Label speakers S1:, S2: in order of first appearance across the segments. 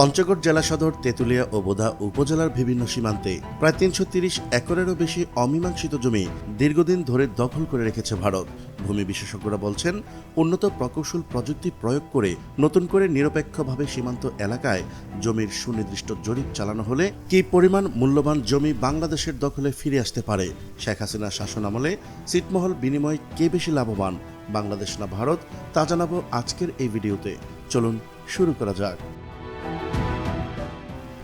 S1: পঞ্চগড় জেলা সদর তেঁতুলিয়া ও বোধা উপজেলার বিভিন্ন সীমান্তে প্রায় তিনশো তিরিশ একরেরও বেশি অমীমাংসিত জমি দীর্ঘদিন ধরে দখল করে রেখেছে ভারত। ভূমি বিশেষজ্ঞরা বলছেন, উন্নত প্রকৌশল প্রযুক্তি প্রয়োগ করে নতুন করে নিরপেক্ষভাবে সীমান্ত এলাকায় জমির সুনির্দিষ্ট জরিপ চালানো হলে কি পরিমাণ মূল্যবান জমি বাংলাদেশের দখলে ফিরে আসতে পারে? শেখ হাসিনার শাসনামলে সিটমহল বিনিময় কে বেশি লাভবান? বাংলাদেশ না ভারত? তা জানাব আজকের এই ভিডিওতে। চলুন শুরু করা যাক।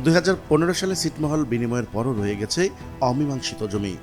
S1: দুই হাজার পনেরো সালে ছিটমহল বিনিময়ের পরও রয়ে গেছে অমীমাংসিত জমি।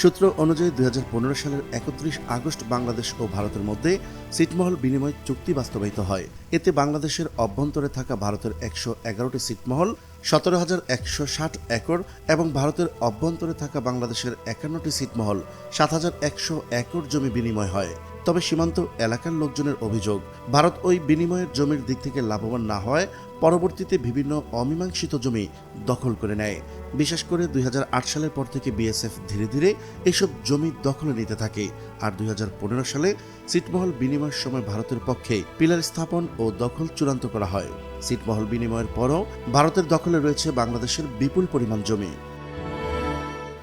S1: সূত্র অনুযায়ী দুই হাজার পনেরো সালের একত্রিশ আগস্ট বাংলাদেশ ও ভারতের মধ্যে ছিটমহল বিনিময় চুক্তি বাস্তবায়িত হয়। এতে বাংলাদেশের অভ্যন্তরে থাকা ভারতের একশো এগারোটি ছিটমহল, সতেরো হাজার একশো ষাট একর এবং ভারতের অভ্যন্তরে থাকা বাংলাদেশের একান্নটি ছিটমহল, সাত হাজার একশো একর জমি বিনিময় হয়। তবে সীমান্ত এলাকার লোকজনের অভিযোগ, ভারত ওই বিনিময়ের জমির দিক থেকে লাভবান না হয় পরবর্তীতে বিভিন্ন অমীমাংসিত জমি দখল করে নেয়। বিশেষ করে দুই হাজার আট সালের পর থেকে বিএসএফ ধীরে ধীরে এসব জমি দখলে নিতে থাকে আর দুই হাজার পনেরো সালে সিটমহল বিনিময়ের সময় ভারতের পক্ষে পিলার স্থাপন ও দখল চূড়ান্ত করা হয়। সিটমহল বিনিময়ের পরও ভারতের দখলে রয়েছে বাংলাদেশের বিপুল পরিমাণ জমি।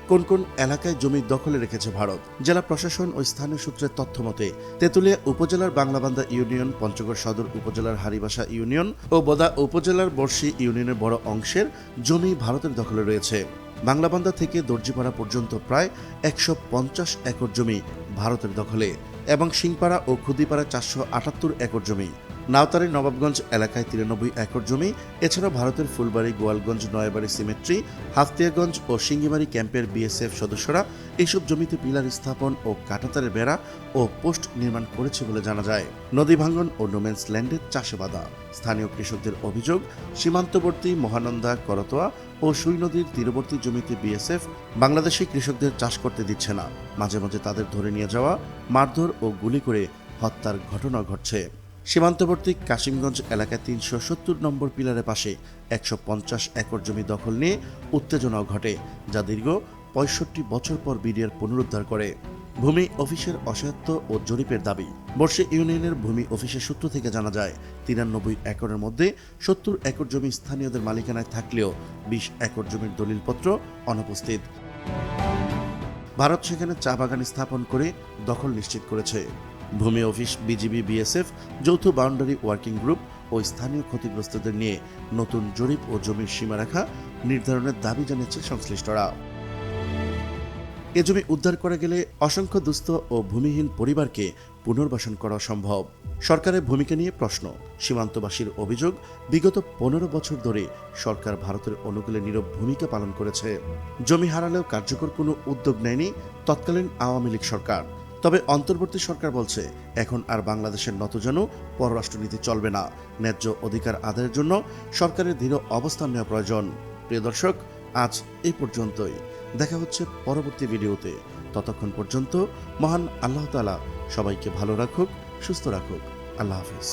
S1: কোন কোন এলাকায় জমি দখলে রেখেছে ভারত? জেলা প্রশাসন ও স্থানীয় সূত্রের তথ্য মতে, তেঁতুলিয়া উপজেলার বাংলাবান্ধা ইউনিয়ন, পঞ্চগড় সদর উপজেলার হারিবাসা ইউনিয়ন ও বোদা উপজেলার বর্ষি ইউনিয়নের বড় অংশের জমি ভারতের দখলে রয়েছে। বাংলাবান্ধা থেকে দর্জিপাড়া পর্যন্ত প্রায় একশো পঞ্চাশ একর জমি ভারতের দখলে এবং সিংপাড়া ও খুদিপাড়া চারশো আটাত্তর একর জমি। নাওতারি নবাবগঞ্জ এলাকায় তিরানব্বই একর জমি এছাড়া ভারতের ফুলবাড়ি, গোয়ালগঞ্জ, নয়াবাড়ি সিমেট্রি, হাফতিয়াগঞ্জ ও সিঙ্গিমারি ক্যাম্পের বিএসএফ সদস্যরা এইসব জমিতে পিলার স্থাপন ও কাটাতারের বেড়া ও পোস্ট নির্মাণ করেছে বলে জানা যায়। নদী ভাঙ্গন ও নোমেন্স ল্যান্ডের চাষে বাধা স্থানীয় কৃষকদের অভিযোগ, সীমান্তবর্তী মহানন্দা, করতোয়া ও সুই নদীর তীরবর্তী জমিতে বিএসএফ বাংলাদেশি কৃষকদের চাষ করতে দিচ্ছে না। মাঝে মাঝে তাদের ধরে নিয়ে যাওয়া, মারধর ও গুলি করে হত্যার ঘটনা ঘটছে। সীমান্তবর্তী কাশিমগঞ্জ এলাকায় তিনশো সত্তর নম্বর পিলারের পাশে একশো পঞ্চাশ একর জমি দখল নিয়ে উত্তেজনাও ঘটে, যা দীর্ঘ পঁয়ষট্টি বছর পর বিডিআর পুনরুদ্ধার করে। ভূমি অফিসের অসহায়ত্ব ও জরিপের দাবি, বর্ষে ইউনিয়নের ভূমি অফিসের সূত্র থেকে জানা যায়, তিরানব্বই একরের মধ্যে সত্তর একর জমি স্থানীয়দের মালিকানায় থাকলেও বিশ একর জমির দলিলপত্র অনুপস্থিত। ভারত সেখানে চা বাগান স্থাপন করে দখল নিশ্চিত করেছে। ভূমি অফিস, বিজিবি, বিএসএফ, যৌথ বাউন্ডারি ওয়ার্কিং গ্রুপ ও স্থানীয় ক্ষতিগ্রস্তদের নিয়ে নতুন জরিপ ও জমির সীমারেখা নির্ধারণের দাবি জানিয়েছে সংশ্লিষ্টরা। এ জমি উদ্ধার করা গেলে অসংখ্য দুস্থ ও ভূমিহীন পরিবারকে পুনর্বাসন করা সম্ভব। সরকারের ভূমিকা নিয়ে প্রশ্ন। সীমান্তবাসীর অভিযোগ, বিগত পনেরো বছর ধরে সরকার ভারতের অনুকূলে নীরব ভূমিকা পালন করেছে। জমি হারালেও কার্যকর কোনো উদ্যোগ নেয়নি তৎকালীন আওয়ামী লীগ সরকার। তবে অন্তর্বর্তী সরকার বলছে, এখন আর বাংলাদেশের নতজানু পররাষ্ট্রনীতি চলবে না। ন্যায্য অধিকার আদায়ের জন্য সরকারের দৃঢ় অবস্থান নেওয়া প্রয়োজন। প্রিয় দর্শক, আজ এই পর্যন্তই। দেখা হচ্ছে পরবর্তী ভিডিওতে। ততক্ষণ পর্যন্ত মহান আল্লাহ তালা সবাইকে ভালো রাখুক, সুস্থ রাখুক। আল্লাহ হাফিজ।